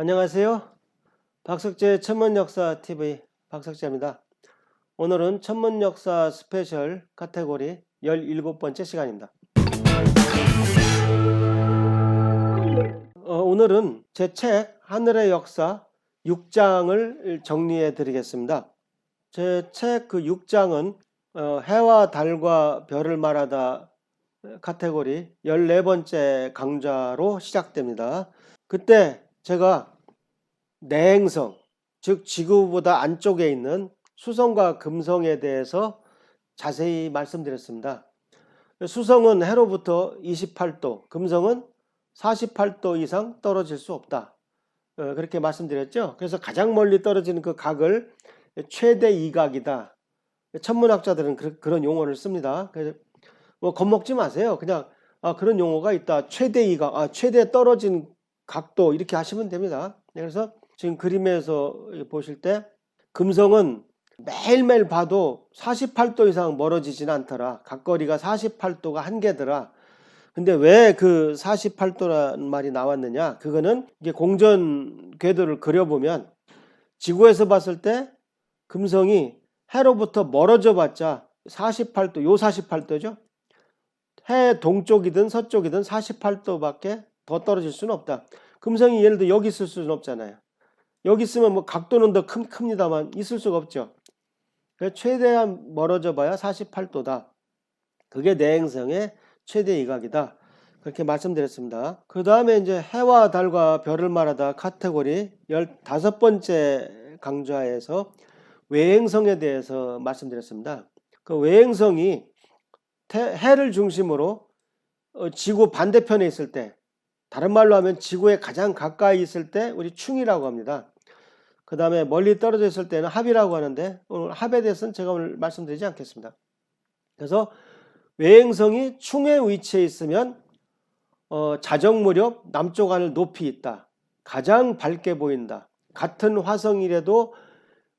안녕하세요. 박석재 천문역사 TV 박석재입니다. 오늘은 천문역사 스페셜 카테고리 17번째 시간입니다. 어, 오늘은 제 책 하늘의 역사 6장을 정리해 드리겠습니다. 제 책 그 6장은 어, 해와 달과 별을 말하다 카테고리 14번째 강좌로 시작됩니다. 그때 제가 내행성, 즉 지구보다 안쪽에 있는 수성과 금성에 대해서 자세히 말씀드렸습니다. 수성은 해로부터 28도, 금성은 48도 이상 떨어질 수 없다. 어, 그렇게 말씀드렸죠. 그래서 가장 멀리 떨어지는 그 각을 최대 이각이다. 천문학자들은 그, 런 용어를 씁니다. 뭐 겁먹지 마세요. 그냥 아, 그런 용어가 있다. 최대 이각, 아, 최대 떨어진 각도 이렇게 하시면 됩니다. 네, 그래서 지금 그림에서 보실 때 금성은 매일매일 봐도 48도 이상 멀어지진 않더라. 각거리가 48도가 한계더라. 근데 왜 그 48도라는 말이 나왔느냐? 그거는 이게 공전 궤도를 그려보면 지구에서 봤을 때 금성이 해로부터 멀어져 봤자 48도, 요 48도죠. 해 동쪽이든 서쪽이든 48도밖에 더 떨어질 수는 없다. 금성이 예를 들어 여기 있을 수는 없잖아요. 여기 있으면 뭐 각도는 더 큰, 큽니다만 있을 수가 없죠. 최대한 멀어져 봐야 48도다. 그게 내행성의 최대 이각이다. 그렇게 말씀드렸습니다. 그 다음에 이제 해와 달과 별을 말하다 카테고리 15번째 강좌에서 외행성에 대해서 말씀드렸습니다. 그 외행성이 해를 중심으로 어, 지구 반대편에 있을 때 다른 말로 하면 지구에 가장 가까이 있을 때 우리 충이라고 합니다. 그 다음에 멀리 떨어져 있을 때는 합이라고 하는데 오늘 합에 대해서는 제가 오늘 말씀드리지 않겠습니다. 그래서 외행성이 충의 위치에 있으면 어, 자정 무렵 남쪽 하늘 높이 있다. 가장 밝게 보인다. 같은 화성이라도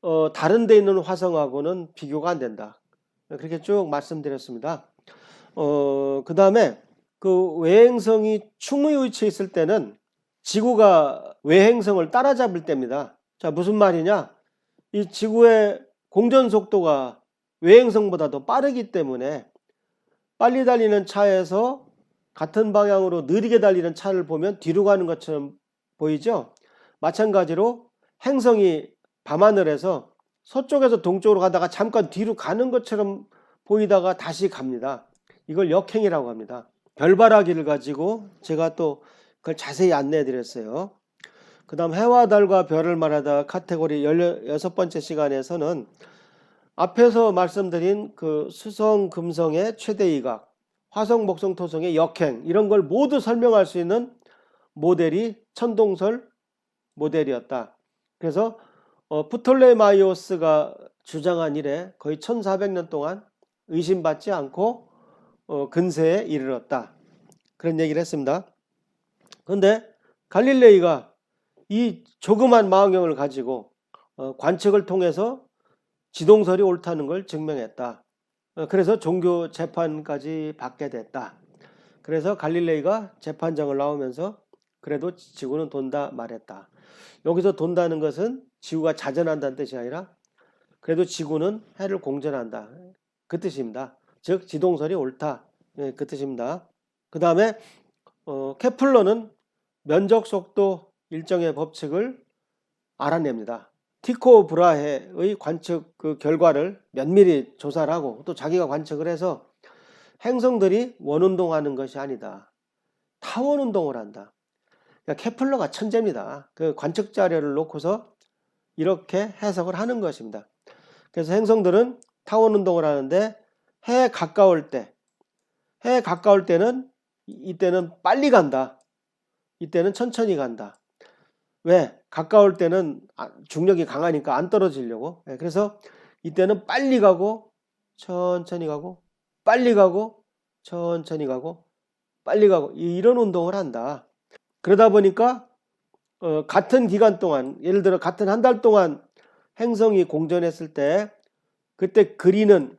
어, 다른 데 있는 화성하고는 비교가 안 된다. 그렇게 쭉 말씀드렸습니다. 어, 그 다음에 그 외행성이 충의 위치에 있을 때는 지구가 외행성을 따라잡을 때입니다. 자, 무슨 말이냐? 이 지구의 공전 속도가 외행성보다 더 빠르기 때문에 빨리 달리는 차에서 같은 방향으로 느리게 달리는 차를 보면 뒤로 가는 것처럼 보이죠? 마찬가지로 행성이 밤하늘에서 서쪽에서 동쪽으로 가다가 잠깐 뒤로 가는 것처럼 보이다가 다시 갑니다. 이걸 역행이라고 합니다. 별바라기를 가지고 제가 또 그걸 자세히 안내해 드렸어요. 그 다음 해와 달과 별을 말하다 카테고리 16번째 시간에서는 앞에서 말씀드린 그 수성, 금성의 최대 이각, 화성, 목성, 토성의 역행 이런 걸 모두 설명할 수 있는 모델이 천동설 모델이었다. 그래서 어, 프톨레마이오스가 주장한 이래 거의 1400년 동안 의심받지 않고 어, 근세에 이르렀다. 그런 얘기를 했습니다. 그런데 갈릴레이가 이 조그만 망원경을 가지고 어, 관측을 통해서 지동설이 옳다는 걸 증명했다. 어, 그래서 종교 재판까지 받게 됐다. 그래서 갈릴레이가 재판장을 나오면서 그래도 지구는 돈다 말했다. 여기서 돈다는 것은 지구가 자전한다는 뜻이 아니라 그래도 지구는 해를 공전한다. 그 뜻입니다. 즉 지동설이 옳다. 네, 그 뜻입니다. 그 다음에 어, 케플러는 면적 속도 일정의 법칙을 알아냅니다. 티코 브라헤의 관측 그 결과를 면밀히 조사를 하고 또 자기가 관측을 해서 행성들이 원운동하는 것이 아니다. 타원 운동을 한다. 그러니까 케플러가 천재입니다. 그 관측 자료를 놓고서 이렇게 해석을 하는 것입니다. 그래서 행성들은 타원 운동을 하는데 해에 가까울 때, 해에 가까울 때는 이때는 빨리 간다. 이때는 천천히 간다. 왜? 가까울 때는 아, 중력이 강하니까 안 떨어지려고. 예, 그래서 이때는 빨리 가고 천천히 가고 빨리 가고 천천히 가고 빨리 가고 이런 운동을 한다. 그러다 보니까 어, 같은 기간 동안 예를 들어 같은 한 달 동안 행성이 공전했을 때 그때 그리는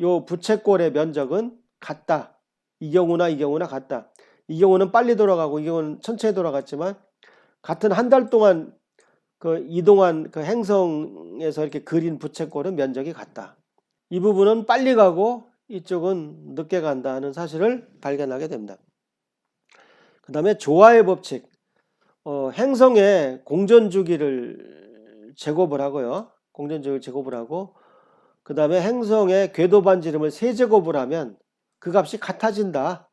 요 부채꼴의 면적은 같다. 이 경우나 이 경우나 같다. 이 경우는 빨리 돌아가고 이 경우는 천천히 돌아갔지만 같은 한 달 동안 그 이동한 그 행성에서 이렇게 그린 부채꼴은 면적이 같다. 이 부분은 빨리 가고 이쪽은 늦게 간다는 사실을 발견하게 됩니다. 그 다음에 조화의 법칙. 어, 행성의 공전 주기를 제곱을 하고요. 공전 주기를 제곱을 하고 그 다음에 행성의 궤도 반지름을 세제곱을 하면 그 값이 같아진다.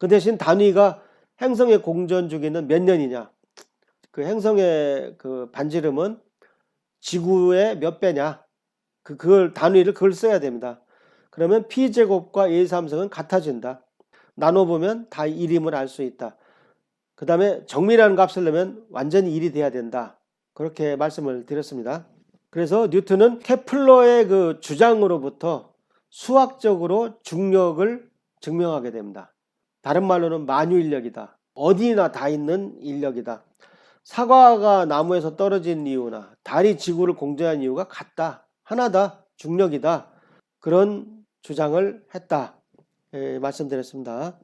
그 대신 단위가 행성의 공전 주기는 몇 년이냐? 그 행성의 그 반지름은 지구의 몇 배냐? 그 그걸 단위를 그걸 써야 됩니다. 그러면 p 제곱과 a 삼성은 같아진다. 나눠 보면 다 1임을 알 수 있다. 그 다음에 정밀한 값을 내면 완전히 1이 돼야 된다. 그렇게 말씀을 드렸습니다. 그래서 뉴턴은 케플러의 그 주장으로부터 수학적으로 중력을 증명하게 됩니다. 다른 말로는 만유 인력이다. 어디나 다 있는 인력이다. 사과가 나무에서 떨어진 이유나 달이 지구를 공전한 이유가 같다. 하나다. 중력이다. 그런 주장을 했다. 예, 말씀드렸습니다.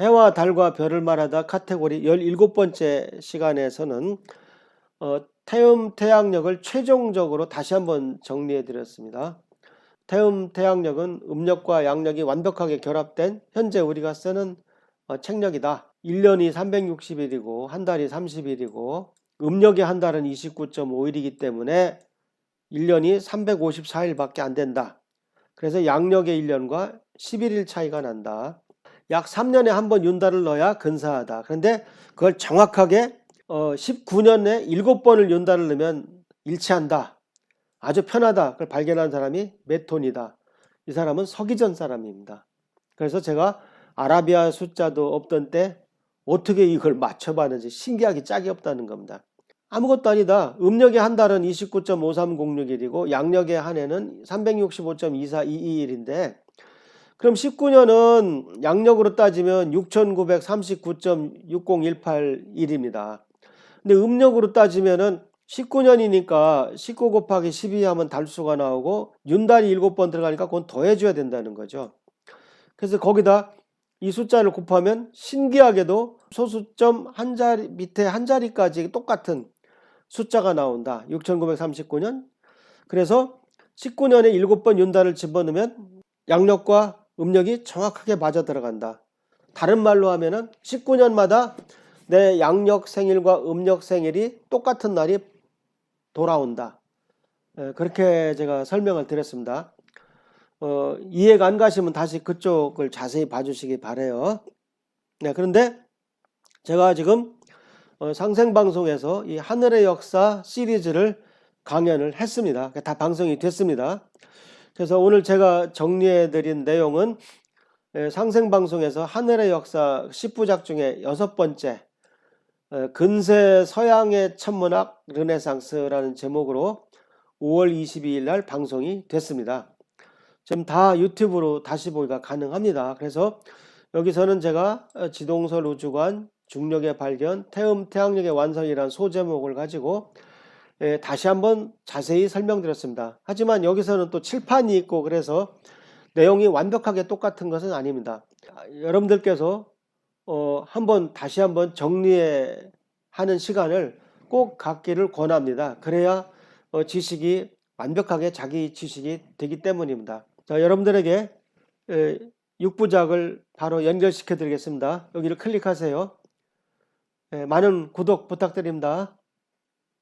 해와 달과 별을 말하다 카테고리 17번째 시간에서는 어, 태음 태양력을 최종적으로 다시 한번 정리해 드렸습니다. 태음 태양력은 음력과 양력이 완벽하게 결합된 현재 우리가 쓰는 어, 책력이다. 1년이 360일이고 한 달이 30일이고 음력의 한 달은 29.5일이기 때문에 1년이 354일밖에 안 된다. 그래서 양력의 1년과 11일 차이가 난다. 약 3년에 한 번 윤달을 넣어야 근사하다. 그런데 그걸 정확하게 어, 19년에 7번을 윤달을 넣으면 일치한다. 아주 편하다. 그걸 발견한 사람이 메톤이다. 이 사람은 서기전 사람입니다. 그래서 제가 아라비아 숫자도 없던 때 어떻게 이걸 맞춰봤는지 신기하게 짝이 없다는 겁니다. 아무것도 아니다. 음력의 한 달은 29.5306일이고 양력의 한 해는 365.2422일인데 그럼 19년은 양력으로 따지면 6939.6018일입니다. 근데 음력으로 따지면은 19년이니까 19 곱하기 12 하면 달수가 나오고 윤달이 7번 들어가니까 그건 더해줘야 된다는 거죠. 그래서 거기다 이 숫자를 곱하면 신기하게도 소수점 한 자리 밑에 한 자리까지 똑같은 숫자가 나온다. 6939년. 그래서 19년에 7번 윤달을 집어넣으면 양력과 음력이 정확하게 맞아 들어간다. 다른 말로 하면은 19년마다 내 양력 생일과 음력 생일이 똑같은 날이 돌아온다. 에, 그렇게 제가 설명을 드렸습니다. 어, 이해가 안 가시면 다시 그쪽을 자세히 봐주시기 바래요. 네, 그런데 제가 지금 어, 상생방송에서 이 하늘의 역사 시리즈를 강연을 했습니다. 다 방송이 됐습니다. 그래서 오늘 제가 정리해 드린 내용은 에, 상생방송에서 하늘의 역사 10부작 중에 여섯 번째 에, 근세 서양의 천문학 르네상스라는 제목으로 5월 22일 날 방송이 됐습니다. 지금 다 유튜브로 다시 보기가 가능합니다. 그래서 여기서는 제가 어, 지동설 우주관, 중력의 발견, 태음 태양력의 완성이라는 소제목을 가지고 예, 다시 한번 자세히 설명드렸습니다. 하지만 여기서는 또 칠판이 있고 그래서 내용이 완벽하게 똑같은 것은 아닙니다. 아, 여러분들께서 어, 한번 다시 한번 정리해 하는 시간을 꼭 갖기를 권합니다. 그래야 어, 지식이 완벽하게 자기 지식이 되기 때문입니다. 자, 여러분들에게 에, 6부작을 바로 연결시켜 드리겠습니다. 여기를 클릭하세요. 에, 많은 구독 부탁드립니다.